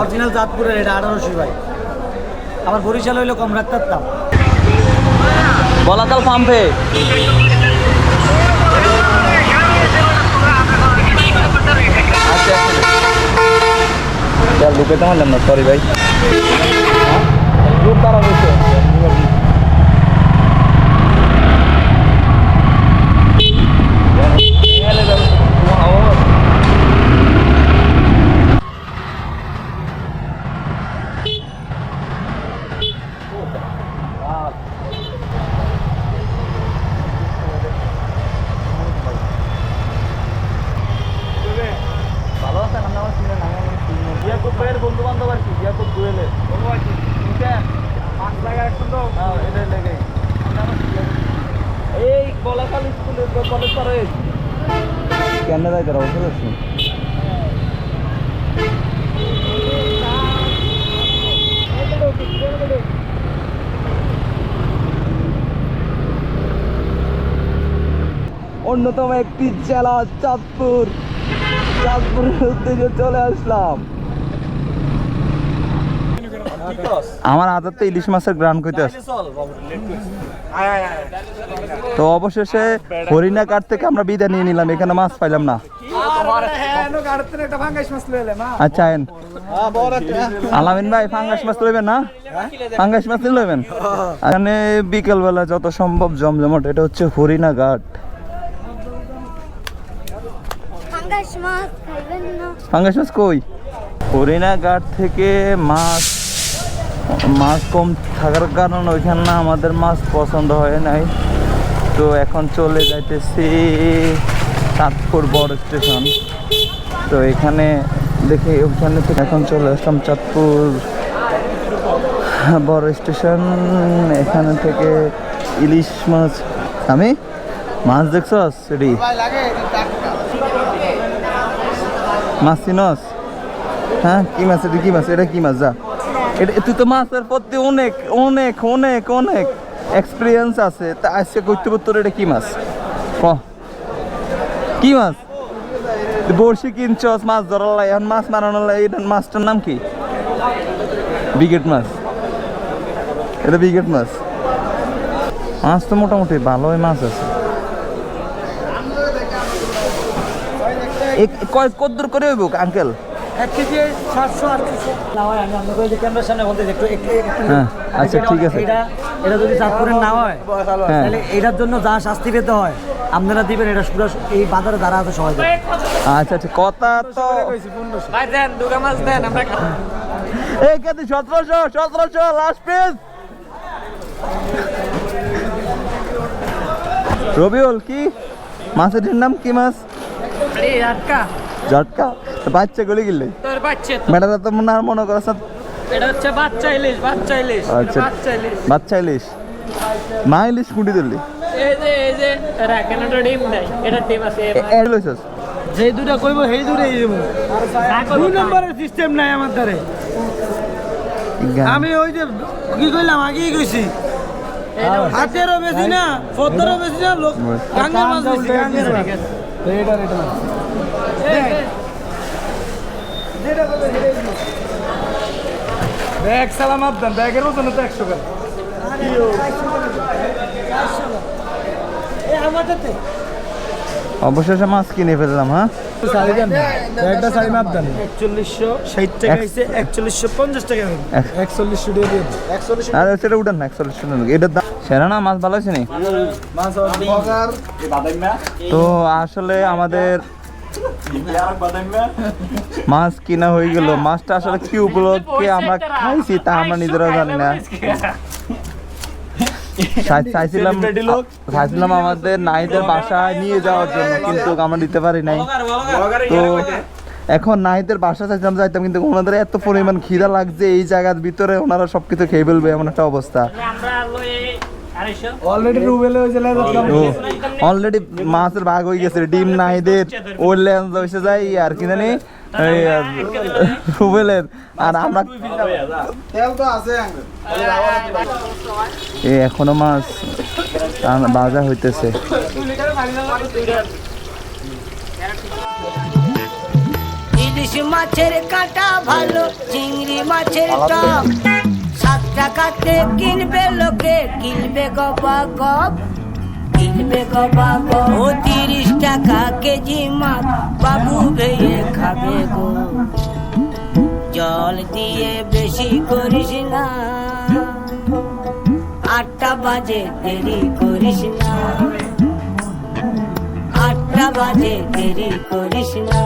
Original চাঁদপুরের এটা আঠারোশো ভাই। আবার বরিশাল হইলে কম রাখতাম দাম বলাতাল পাম্পে। আচ্ছা আচ্ছা লুকাইতে পারলাম না সরি ভাই। গ্রুপ তারা রয়েছে এই কলেজ অন্যতম একটি জেলা চাঁদপুর। চাঁদপুরের উদ্দেশ্যে চলে আসলাম। আমার হাতের তো ইলিশ মাছের গ্রান কইতে আছে। তো অবশেষে হরিণা কাঠ থেকে আমরা বিদায় নিয়ে নিলাম এখানে মাছ পাইলাম না। আচ্ছা আলামিন ভাই ফাঙ্গাস মাছ লইবেন না? ফাঙ্গাস মাছ লইবেন? এখানে বিকেল বেলা যত সম্ভব জমজমাট এটা হচ্ছে হরিণা ঘাট। ফাঙ্গাস মাছ ফাঙ্গাস মাছ কই? হরিণা ঘাট থেকে মাছ মাছ কম থাকার কারণে ওইখানে না আমাদের মাছ পছন্দ হয় নাই। তো এখন চলে যাইতেছি চাঁদপুর বড় স্টেশন। তো এখানে দেখি ওখানে থেকে এখন চলে আসলাম চাঁদপুর বড় স্টেশন। এখানে থেকে ইলিশ মাছ। আমি? মাছ দেখছস সেটি? মাছ চিনস হ্যাঁ কি মাছ এটা? কি মাছ? এটা কি মাছ? যা। এটা তুই তো মাছের প্রতি অনেক অনেক অনেক অনেক এক্সপিরিয়েন্স আছে। তা আজকে করতে তোর এটা কি মাছ? ক? কি মাছ? বড়শি কিনছস, মাছ ধরার লাই এখন মাছ মারানোর লাই এটা মাছটার নাম কি? বিগেট মাছ। এটা বিগেট মাছ। মাছ তো মোটামুটি ভালোই মাছ আছে। কয় কদ্দুর করে হইব, আঙ্কেল? এক কেজি সাতশো আটশো না হয় আমি আপনাকে যে ক্যামেরার সামনে বলতে একটু একটু একটু হ্যাঁ, আচ্ছা, ঠিক আছে। এটা এটা যদি চাঁদপুরের না হয় তাহলে এটার জন্য যা শাস্তি পেতে হয় আপনারা দিবেন এটা পুরো এই বাজারে যারা আছে সবাই আচ্ছা আচ্ছা কথা তো ভাই দেন দুগা মাছ দেন আমরা এই কেদি সতেরোশো সতেরোশো লাস্ট পিস রবিউল কি? মাছের নাম কি মাছ? জটকা। বাচ্চা গলি গেলে? তোর বাচ্চা তো। ম্যাডাম তো মনে আর মনে করছে এটা হচ্ছে বাচ্চা ইলিশ বাচ্চা ইলিশ এটা আচ্ছা। বাচ্চা ইলিশ। বাচ্চা ইলিশ। মা ইলিশ কুটি দিল্লি এই যে এই যে এরা কেন তো ডিম নাই এটা ডিম আছে এড লইছস? যে দুটা কইব সেই দুটাই দেবো। দুই নম্বরের সিস্টেম নাই আমার দ্বারে আমি ওই যে কি কইলাম আগেই কইছি। হাতেরও বেশি না সত্তরও বেশি না লোক গাঙ্গের মাছ বেশি গাঙ্গের মাছ। ব্যাগ সালাম আবদান ব্যাগের ওজন তো একশো গ্রাম। অবশেষে মাছ কিনে ফেললাম হ্যাঁ? টাকা টাকা তো আসলে আমাদের মাছ কিনা হয়ে গেল। মাছটা আসলে কি উপলক্ষে আমরা খাইছি তা আমরা নিজেরাও জানি না। চাইছিলাম চাইছিলাম আমাদের নাইদের বাসায় নিয়ে যাওয়ার জন্য কিন্তু আমরা দিতে পারি নাই। তো এখন নাইদের বাসা চাইছিলাম যাইতাম কিন্তু ওনাদের এত পরিমাণ খিদা লাগছে এই জায়গার ভিতরে ওনারা সবকিছু খেয়ে ফেলবে এমন একটা অবস্থা। অলরেডি রুবেলে অলরেডি মাছের ভাগ হয়ে গেছে ডিম নাইদের ওর লেন্স হয়েছে যাই আর কি জানি রুবেলের আর আমরা এই এখনও মাছ ভাজা হইতেছে। ইলিশ মাছের কাটা ভালো চিংড়ি মাছের টক। টাকাতে কিনবে লোকে, কিনবে গবা গপ কিনবে গবা গপ ও তিরিশ টাকা কেজি মাছ বাবু ভেয়ে খাবে গো। জল দিয়ে বেশি করিস না। আটটা বাজে, দেরি করিস না। আটটা বাজে, দেরি করিস না।